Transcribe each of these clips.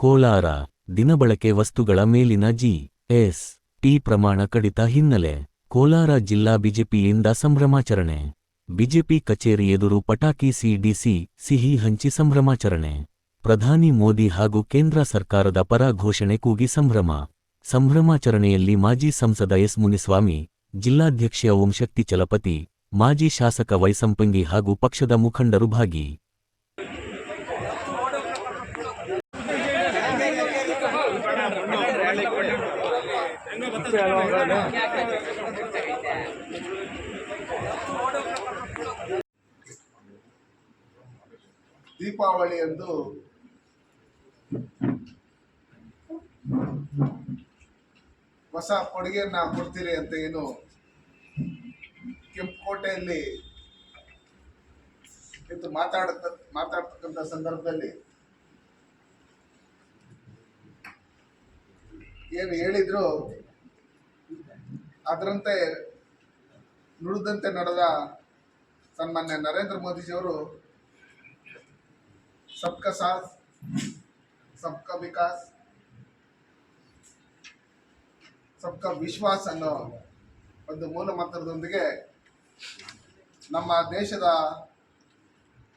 ಕೋಲಾರ, ದಿನಬಳಕೆ ವಸ್ತುಗಳ ಮೇಲಿನ G, S, T ಪ್ರಮಾಣ ಕಡಿತ ಹಿನ್ನೆಲೆ ಕೋಲಾರ ಜಿಲ್ಲಾ ಬಿಜೆಪಿಯಿಂದ ಸಂಭ್ರಮಾಚರಣೆ. ಬಿಜೆಪಿ ಕಚೇರಿ ಎದುರು ಪಟಾಕಿ ಸಿಡಿಸಿ, ಸಿಹಿ ಹಂಚಿ ಸಂಭ್ರಮಾಚರಣೆ. ಪ್ರಧಾನಿ ಮೋದಿ ಹಾಗೂ ಕೇಂದ್ರ ಸರ್ಕಾರದ ಪರ ಘೋಷಣೆ ಕೂಗಿ ಸಂಭ್ರಮ. ಸಂಭ್ರಮಾಚರಣೆಯಲ್ಲಿ ಮಾಜಿ ಸಂಸದ ಎಸ್ ಮುನಿಸ್ವಾಮಿ, ಜಿಲ್ಲಾಧ್ಯಕ್ಷ ಓಂಶಕ್ತಿ ಚಲಪತಿ, ಮಾಜಿ ಶಾಸಕ ವೈಸಂಪಂಗಿ ಹಾಗೂ ಪಕ್ಷದ ಮುಖಂಡರು ಭಾಗಿ. ದೀಪಾವಳಿಯಂದು ಹೊಸ ಕೊಡುಗೆಯನ್ನ ಕೊಡ್ತೀರಿ ಅಂತ ಏನು ಕೆಂಪುಕೋಟೆಯಲ್ಲಿ ಇದು ಮಾತಾಡ ಮಾತಾಡ್ತಕ್ಕಂಥ ಸಂದರ್ಭದಲ್ಲಿ ಏನು ಹೇಳಿದ್ರು ಅದರಂತೆ ನುಡಿದಂತೆ ನಡೆದ ಸನ್ಮಾನ್ಯ ನರೇಂದ್ರ ಮೋದಿಜಿಯವರು सबका साथ सबका ವಿಕಾಸ್ सबका ವಿಶ್ವಾಸ್ ಅನ್ನೋ ಒಂದು ಮೂಲ ಮಂತ್ರದೊಂದಿಗೆ ನಮ್ಮ ದೇಶದ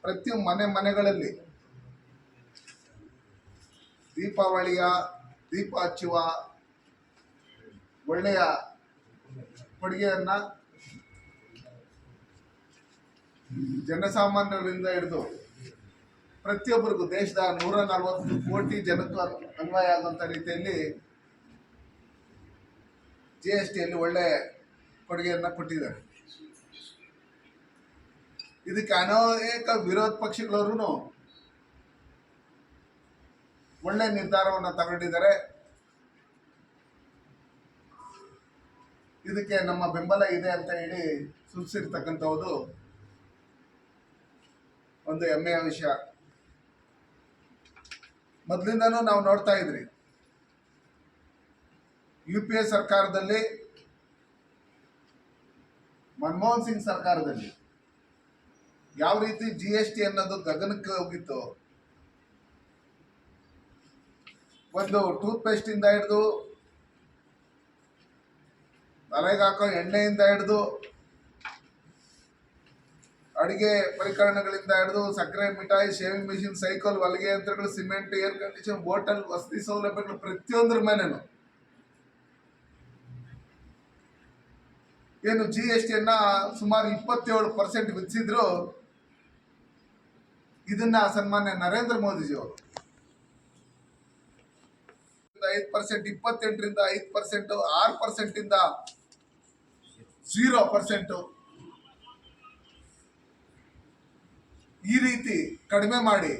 ಪ್ರತಿ ಮನೆ ಮನೆಗಳಲ್ಲಿ ದೀಪಾವಳಿಯ ದೀಪ ಹಚ್ಚುವ ಒಳ್ಳೆಯ ಕೊಡುಗೆಯನ್ನ ಜನಸಾಮಾನ್ಯರಿಂದ ಹಿಡಿದು ಪ್ರತಿಯೊಬ್ಬರಿಗೂ ದೇಶದ ನೂರ ನಲವತ್ತು ಕೋಟಿ ಜನಕ್ಕೂ ಅನ್- ಅನ್ವಯ ಆಗುವಂಥ ರೀತಿಯಲ್ಲಿ ಜಿ ಎಸ್ ಟಿಯಲ್ಲಿ ಒಳ್ಳೆ ಕೊಡುಗೆಯನ್ನು ಕೊಟ್ಟಿದ್ದಾರೆ. ಇದಕ್ಕೆ ಅನೇಕ ವಿರೋಧ ಪಕ್ಷಗಳವರು ಒಳ್ಳೆ ನಿರ್ಧಾರವನ್ನು ತಗೊಂಡಿದ್ದಾರೆ. ಇದಕ್ಕೆ ನಮ್ಮ ಬೆಂಬಲ ಇದೆ ಅಂತ ಹೇಳಿ ಸೂಚಿಸಿರ್ತಕ್ಕಂಥದ್ದು ಒಂದು ಹೆಮ್ಮೆಯ ವಿಷಯ. ಮೊದಲಿಂದನೂ ನಾವು ನೋಡ್ತಾ ಇದ್ರಿ. ಯು ಪಿ ಎ ಸರ್ಕಾರದಲ್ಲಿ, ಮನಮೋಹನ್ ಸಿಂಗ್ ಸರ್ಕಾರದಲ್ಲಿ ಯಾವ ರೀತಿ ಜಿ ಎಸ್ ಟಿ ಅನ್ನೋದು ಗಗನಕ್ಕೆ ಹೋಗಿತ್ತು, ಒಂದು ಟೂತ್ ಪೇಸ್ಟ್ ಇಂದ ಹಿಡಿದು, ತಲೆಗೆ ಹಾಕೋ ಎಣ್ಣೆಯಿಂದ ಹಿಡಿದು ಅಡಿಗೆ ಪರಿಕರಣಗಳಿಂದ ಹಿಡಿದು ಸಕ್ಕರೆ, ಮಿಠಾಯಿ ಶೇವಿಂಗ್ ಮಿಷಿನ್ ಸೈಕಲ್ ಹೊಲಿಗೆ ಯಂತ್ರಗಳು ಸಿಮೆಂಟ್ ಏರ್ ಕಂಡೀಷನ್ ಹೋಟೆಲ್ ವಸತಿ ಸೌಲಭ್ಯಗಳು ಪ್ರತಿಯೊಂದ್ರ ಮೇಲೇನು? ಏನು ಜಿ ಎಸ್ ಟಿಯನ್ನ ಸುಮಾರು ಇಪ್ಪತ್ತೇಳು ಪರ್ಸೆಂಟ್ ವಿಧಿಸಿದ್ರು ಇದನ್ನ ಸನ್ಮಾನ್ಯ ನರೇಂದ್ರ ಮೋದಿಜಿ ಅವರು ಐದು ಪರ್ಸೆಂಟ್ ಇಪ್ಪತ್ತೆಂಟರಿಂದ ಐದು ಪರ್ಸೆಂಟ್ ಆರು ಪರ್ಸೆಂಟಿಂದ ಝೀರೋ ಪರ್ಸೆಂಟ್ ಈ ರೀತಿ ಕಡಿಮೆ ಮಾಡಿ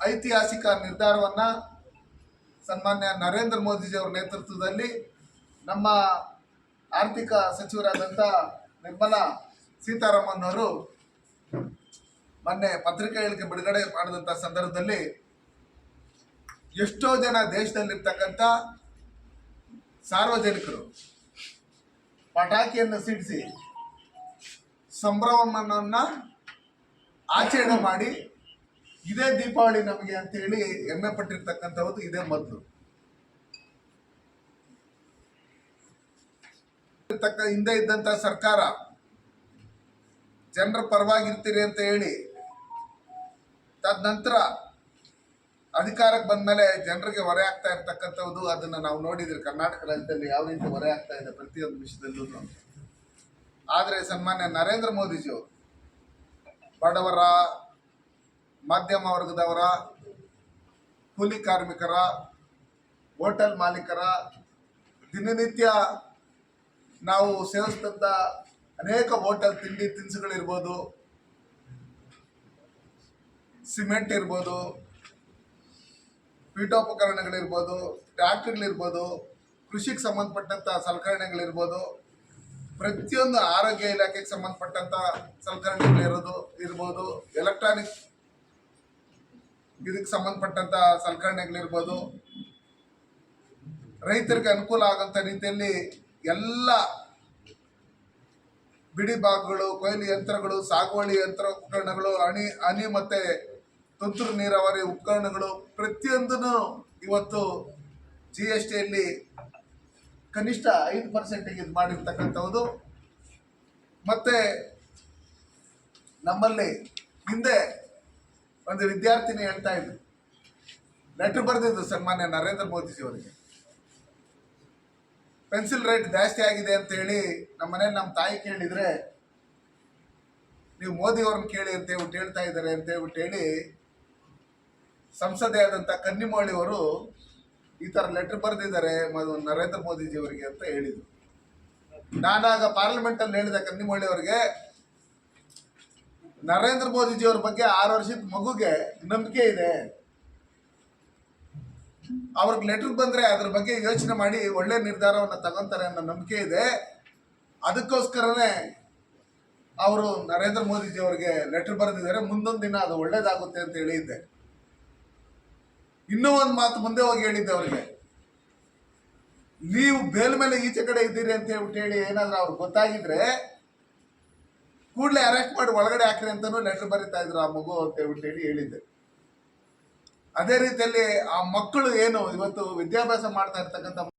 ಐತಿಹಾಸಿಕ ನಿರ್ಧಾರವನ್ನು ಸನ್ಮಾನ್ಯ ನರೇಂದ್ರ ಮೋದಿಜಿಯವರ ನೇತೃತ್ವದಲ್ಲಿ ನಮ್ಮ ಆರ್ಥಿಕ ಸಚಿವರಾದಂಥ ನಿರ್ಮಲಾ ಸೀತಾರಾಮನ್ ಅವರು ಮೊನ್ನೆ ಪತ್ರಿಕಾ ಹೇಳಿಕೆ ಬಿಡುಗಡೆ ಮಾಡಿದಂಥ ಸಂದರ್ಭದಲ್ಲಿ ಎಷ್ಟೋ ಜನ ದೇಶದಲ್ಲಿರ್ತಕ್ಕಂಥ ಸಾರ್ವಜನಿಕರು ಪಟಾಕಿಯನ್ನು ಸಿಡಿಸಿ ಸಂಭ್ರಮವನ್ನ ಆಚರಣೆ ಮಾಡಿ ಇದೇ ದೀಪಾವಳಿ ನಮಗೆ ಅಂತ ಹೇಳಿ ಹೆಮ್ಮೆ ಪಟ್ಟಿರ್ತಕ್ಕಂಥದ್ದು ಇದೇ ಮೊದಲು. ತಕ್ಕ ಹಿಂದೆ ಇದ್ದಂತ ಸರ್ಕಾರ ಜನರ ಪರವಾಗಿರ್ತೀರಿ ಅಂತ ಹೇಳಿ ತದನಂತರ ಅಧಿಕಾರಕ್ಕೆ ಬಂದ ಮೇಲೆ ಜನರಿಗೆ ಹೊರೆ ಆಗ್ತಾ ಇರ್ತಕ್ಕಂಥದ್ದು ಅದನ್ನ ನಾವು ನೋಡಿದ್ರೆ. ಕರ್ನಾಟಕ ರಾಜ್ಯದಲ್ಲಿ ಯಾವ ರೀತಿ ಹೊರೆ ಆಗ್ತಾ ಇದೆ ಪ್ರತಿಯೊಂದು ವಿಷಯದಲ್ಲೂ ಆದರೆ ಸನ್ಮಾನ್ಯ ನರೇಂದ್ರ ಮೋದಿಜಿಯವರು ಬಡವರ, ಮಧ್ಯಮ ವರ್ಗದವರ, ಕೂಲಿ ಕಾರ್ಮಿಕರ, ಹೋಟೆಲ್ ಮಾಲೀಕರ, ದಿನನಿತ್ಯ ನಾವು ಸೇವಿಸಿದಂಥ ಅನೇಕ ಹೋಟೆಲ್ ತಿಂಡಿ ತಿನಿಸುಗಳಿರ್ಬೋದು, ಸಿಮೆಂಟ್ ಇರ್ಬೋದು, ಪೀಠೋಪಕರಣಗಳಿರ್ಬೋದು, ಟ್ಯಾಕ್ಟರ್ಗಳಿರ್ಬೋದು, ಕೃಷಿಗೆ ಸಂಬಂಧಪಟ್ಟಂಥ ಸಲಕರಣೆಗಳಿರ್ಬೋದು. ಪ್ರತಿಯೊಂದು ಆರೋಗ್ಯ ಇಲಾಖೆಗೆ ಸಂಬಂಧಪಟ್ಟಂತ ಸಲಕರಣೆಗಳಿರೋದು ಇರ್ಬೋದು. ಎಲೆಕ್ಟ್ರಾನಿಕ್ ಇದಕ್ಕೆ ಸಂಬಂಧಪಟ್ಟಂತ ಸಲಕರಣೆಗಳಿರ್ಬೋದು ರೈತರಿಗೆ ಅನುಕೂಲ ಆಗಂತ ರೀತಿಯಲ್ಲಿ ಎಲ್ಲ ಬಿಡಿ ಭಾಗಗಳು, ಕೊಯ್ಲು ಯಂತ್ರಗಳು, ಸಾಗುವಳಿ ಯಂತ್ರ ಉಪಕರಣಗಳು, ಹನಿ ಹನಿ ಮತ್ತೆ ತುಂತುರು ನೀರಾವರಿ ಉಪಕರಣಗಳು ಪ್ರತಿಯೊಂದನ್ನು ಇವತ್ತು ಜಿ ಎಸ್ ಟಿಯಲ್ಲಿ ಕನಿಷ್ಠ ಐದು ಪರ್ಸೆಂಟಿಗೆ ಇದು ಮಾಡಿರ್ತಕ್ಕಂಥದ್ದು ಮತ್ತೆ ನಮ್ಮಲ್ಲಿ ಹಿಂದೆ ಒಂದು ವಿದ್ಯಾರ್ಥಿನಿ ಹೇಳ್ತಾ ಇದ್ರು ಲೆಟ್ರ್ ಬರೆದಿದ್ದು ಸನ್ಮಾನ್ಯ ನರೇಂದ್ರ ಮೋದಿಜಿ ಅವರಿಗೆ. ಪೆನ್ಸಿಲ್ ರೇಟ್ ಜಾಸ್ತಿ ಆಗಿದೆ ಅಂತ ಹೇಳಿ ನಮ್ಮ ಮನೇಲಿ ನಮ್ಮ ತಾಯಿ ಕೇಳಿದ್ರೆ, ನೀವು ಮೋದಿ ಅವ್ರನ್ನ ಕೇಳಿ ಅಂತ ಹೇಳ್ಬಿಟ್ಟು ಹೇಳ್ತಾ ಇದ್ದಾರೆ ಅಂತ ಹೇಳ್ಬಿಟ್ಟು ಹೇಳಿ ಸಂಸದೆಯಾದಂಥ ಆದಂಥ ಕನ್ನಿಮೋಳಿ ಅವರು ಈ ಥರ ಲೆಟರ್ ಬರೆದಿದ್ದಾರೆ ನರೇಂದ್ರ ಮೋದಿಜಿ ಅವರಿಗೆ ಅಂತ ಹೇಳಿದರು. ನಾನಾಗ ಪಾರ್ಲಿಮೆಂಟಲ್ಲಿ ಹೇಳಿದ ಕನ್ನಿಮೊಳ್ಳಿ ಅವರಿಗೆ, ನರೇಂದ್ರ ಮೋದಿಜಿ ಅವ್ರ ಬಗ್ಗೆ ಆರು ವರ್ಷದ ಮಗುಗೆ ನಂಬಿಕೆ ಇದೆ. ಅವ್ರಿಗೆ ಲೆಟರ್ ಬಂದ್ರೆ ಅದ್ರ ಬಗ್ಗೆ ಯೋಚನೆ ಮಾಡಿ ಒಳ್ಳೆ ನಿರ್ಧಾರವನ್ನು ತಗೊಂತಾರೆ ಅನ್ನೋ ನಂಬಿಕೆ ಇದೆ. ಅದಕ್ಕೋಸ್ಕರನೇ ಅವರು ನರೇಂದ್ರ ಮೋದಿಜಿ ಅವರಿಗೆ ಲೆಟರ್ ಬರೆದಿದ್ದಾರೆ. ಮುಂದೊಂದು ದಿನ ಅದು ಒಳ್ಳೇದಾಗುತ್ತೆ ಅಂತ ಹೇಳಿದ್ದೆ. ಇನ್ನೂ ಒಂದು ಮಾತು ಮುಂದೆ ಹೋಗಿ ಹೇಳಿದ್ದೆ ಅವರಿಗೆ. ನೀವು ಬೇಲ್ ಮೇಲೆ ಈಚೆ ಕಡೆ ಇದ್ದೀರಿ ಅಂತ ಹೇಳ್ಬಿಟ್ಟು ಹೇಳಿ ಏನಾದ್ರೂ ಅವ್ರು ಗೊತ್ತಾಗಿದ್ರೆ ಕೂಡಲೇ ಅರೆಸ್ಟ್ ಮಾಡಿ ಒಳಗಡೆ ಹಾಕ್ರಿ ಅಂತಾನೂ ಲೆಟರ್ ಬರೀತಾ ಇದ್ರು ಆ ಮಗು ಅಂತ ಹೇಳ್ಬಿಟ್ಟು ಹೇಳಿ ಹೇಳಿದ್ದೆ. ಅದೇ ರೀತಿಯಲ್ಲಿ ಆ ಮಕ್ಕಳು ಏನು ಇವತ್ತು ವಿದ್ಯಾಭ್ಯಾಸ ಮಾಡ್ತಾ ಇರ್ತಕ್ಕಂಥ